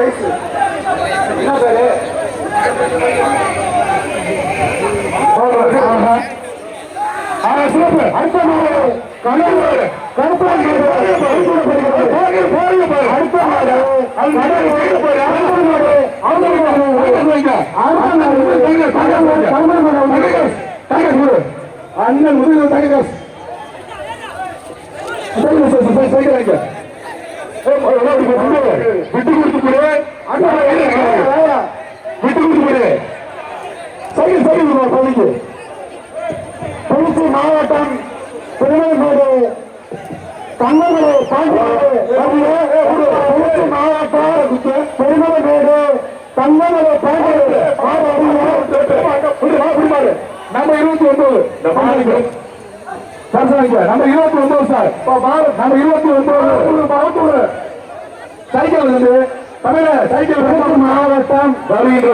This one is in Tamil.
பிரைஸ் என்ன பேரு ஆஹா. ஆஹா, சிறப்பு. அடுத்த மாடு கண்ணூர் கருப்பான் மாடு. போடு, போடு பாரு. அடுத்த மாடு அது கடல் போடு பாரு. அடுத்த மாவட்டம் திருநெல்வேலி. தங்கமலை பாண்டியமலை திருச்சி மாவட்டம் திருநெல்வேலி. தங்கமலை பாண்டியமலை நம்ம இருபத்தி ஒன்பது. நம்ம இருபத்தி ஒன்பது சார். நம்ம இருபத்தி ஒன்பது. சைக்கிள் வந்து தமிழ சைக்கிள் மாவட்டம் வருகின்ற